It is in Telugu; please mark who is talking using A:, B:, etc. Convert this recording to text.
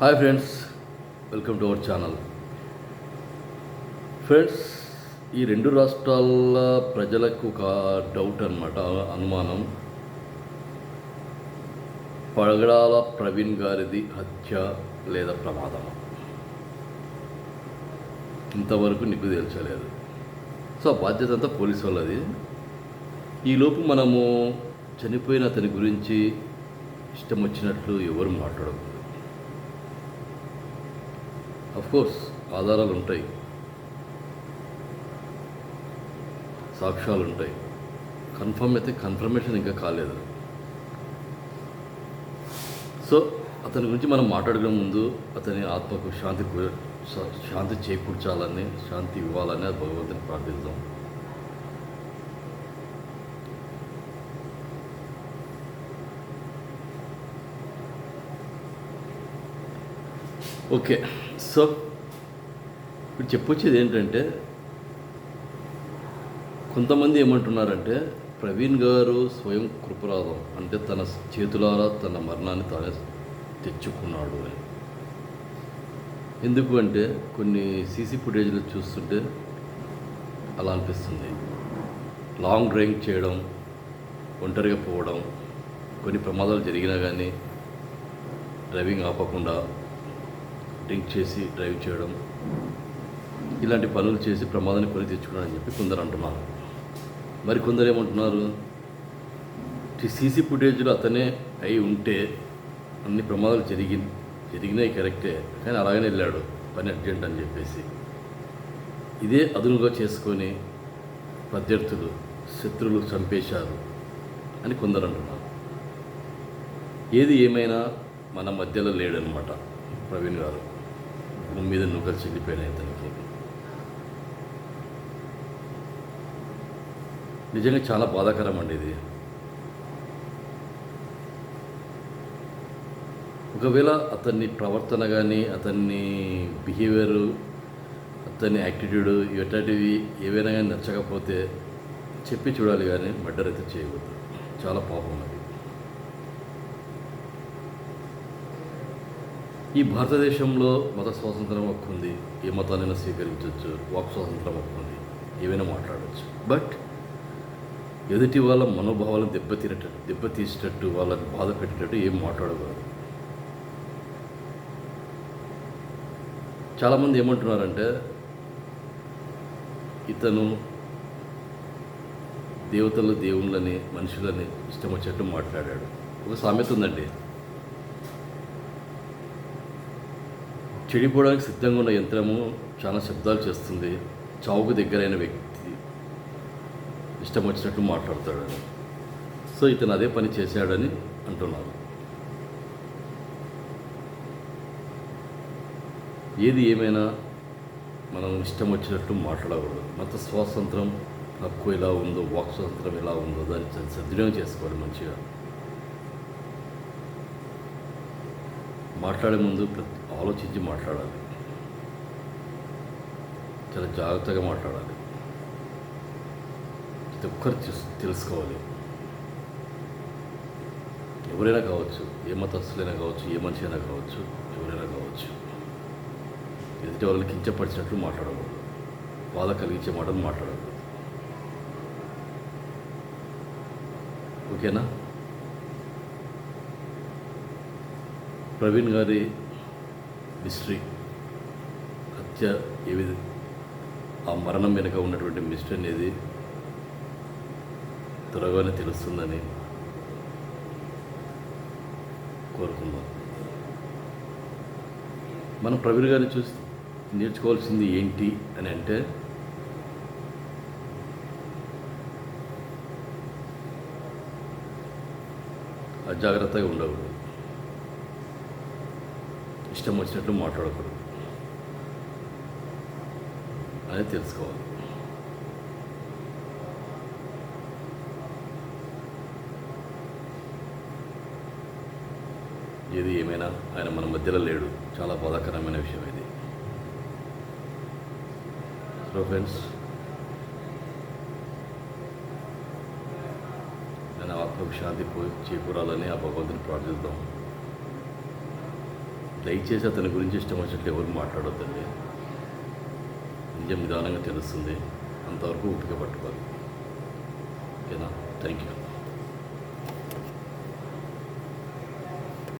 A: Hi friends welcome to our channel friends ఈ రెండు రాష్ట్రాల ప్రజలకు ఒక డౌట్ అనమాట అనుమానం. పడగడాల ప్రవీణ్ గారిది హత్య లేదా ప్రమాదం ఇంతవరకు నీకు తేల్చలేదు సో బాధ్యత అంతా పోలీసు వాళ్ళది. ఈలోపు మనము చనిపోయిన అతని గురించి ఇష్టం వచ్చినట్లు ఎవరు మాట్లాడకూడదు కోర్స్ ఆధారాలు ఉంటాయి. సాక్ష్యాలు ఉంటాయి కన్ఫర్మ్ అయితే కన్ఫర్మేషన్ ఇంకా కాలేదు. సో అతని గురించి మనం మాట్లాడుకునే ముందు అతని ఆత్మకు శాంతి శాంతి చేకూర్చాలని శాంతి ఇవ్వాలని ఆ భగవంతుని ప్రార్థిద్దాం. ఓకే. సో ఇప్పుడు చెప్పొచ్చేది ఏంటంటే కొంతమంది ఏమంటున్నారంటే ప్రవీణ్ గారు స్వయం కృపరాదం అంటే తన చేతులారా తన మరణాన్ని తానే తెచ్చుకున్నాడు అని. ఎందుకు అంటే కొన్ని సీసీ ఫుటేజ్లు చూస్తుంటే అలా అనిపిస్తుంది లాంగ్ డ్రైవింగ్ చేయడం ఒంటరిగా పోవడం కొన్ని ప్రమాదాలు జరిగినా కానీ డ్రైవింగ్ ఆపకుండా డ్రింక్ చేసి డ్రైవ్ చేయడం ఇలాంటి పనులు చేసి ప్రమాదాన్ని కొని అని చెప్పి కొందరు అంటున్నారు. మరి కొందరు ఏమంటున్నారు? ఈ సీసీ ఫుటేజ్లో అతనే అయి ఉంటే అన్ని ప్రమాదాలు జరిగి జరిగినాయి కరెక్టే కానీ అలాగనే వెళ్ళాడు పని అర్జెంట్ అని చెప్పేసి. ఇదే అదునుగా చేసుకొని ప్రత్యర్థులు శత్రువులు చంపేశారు అని కొందరు అంటున్నారు. ఏది ఏమైనా మన మధ్యలో లేడనమాట ప్రవీణ్ గారు. భూమి మీద నువ్వులు చెల్లిపోయినాయి తనకి నిజంగా చాలా బాధాకరం అండి ఇది. ఒకవేళ అతన్ని ప్రవర్తన కానీ అతన్ని బిహేవియర్ అతని యాటిట్యూడ్ ఇట్లాంటివి ఏవైనా కానీ నచ్చకపోతే చెప్పి చూడాలి కానీ మర్డర్ అయితే చేయకూడదు. చాలా పాపం అది. ఈ భారతదేశంలో మత స్వాతంత్రం హక్కు ఉంది ఏ మతాన్నైనా స్వీకరించవచ్చు వాక్ స్వాతంత్రం హక్కు ఉంది ఏవైనా మాట్లాడవచ్చు బట్ ఎదుటి వాళ్ళ మనోభావాలను దెబ్బతినట్టు దెబ్బతీసేటట్టు వాళ్ళని బాధ పెట్టేటట్టు ఏం మాట్లాడకూడదు. చాలామంది ఏమంటున్నారంటే ఇతను దేవతలు దేవుళ్ళని మనుషులని ఇష్టం వచ్చేట్టు మాట్లాడాడు. ఒక సామెత ఉందండి. చెడిపోవడానికి సిద్ధంగా ఉన్న యంత్రము చాలా శబ్దాలు చేస్తుంది. చావుకు దగ్గరైన వ్యక్తి ఇష్టం వచ్చినట్టు మాట్లాడతాడని. సో ఇతను అదే పని చేశాడని అంటున్నారు. ఏది ఏమైనా మనం ఇష్టం వచ్చినట్టు మాట్లాడకూడదు. మత స్వాతంత్రం హక్కు ఎలా ఉందో వాక్ స్వాతంత్రం ఎలా ఉందో దాన్ని సద్వినియోగం చేసుకోవాలి మంచిగా. మాట్లాడే ముందు ప్రతి ఆలోచించి మాట్లాడాలి. చాలా జాగ్రత్తగా మాట్లాడాలి. ప్రతి ఒక్కరు చూస్- తెలుసుకోవాలి. ఎవరైనా కావచ్చు ఏ మతస్థులైనా కావచ్చు ఏ మనిషి అయినా కావచ్చు ఎవరైనా కావచ్చు ఎదుటి వాళ్ళని కించపరిచినట్లు మాట్లాడకూడదు. బాధ కలిగించే మాటలు మాట్లాడకూడదు. ఓకేనా? ప్రవీణ్ గారి మిస్టరీ హత్య ఏ విధ ఆ మరణం వెనుక ఉన్నటువంటి మిస్టరీ అనేది త్వరగానే తెలుస్తుందని కోరుకుందాం. మనం ప్రవీణ్ గారిని చూసి నేర్చుకోవాల్సింది ఏంటి అని అంటే అజాగ్రత్తగా ఉండకూడదు. ఇష్టం వచ్చినట్లు మాట్లాడకూడదు. అనేది తెలుసుకోవాలి. ఏది ఏమైనా ఆయన మన మధ్యలో లేడు. చాలా బాధాకరమైన విషయం ఇది. సో ఫ్రెండ్స్ నేను ఆత్మకు శాంతి చేకూరాలని ఆ భగవంతుని ప్రార్థిద్దాం. దయచేసి అతని గురించి ఇష్టం వచ్చినట్లు ఎవరు మాట్లాడొద్దండి. నిజం నిదానంగా తెలుస్తుంది. అంతవరకు ఊపిక పట్టుకోవాలి. ఓకేనా? Thank you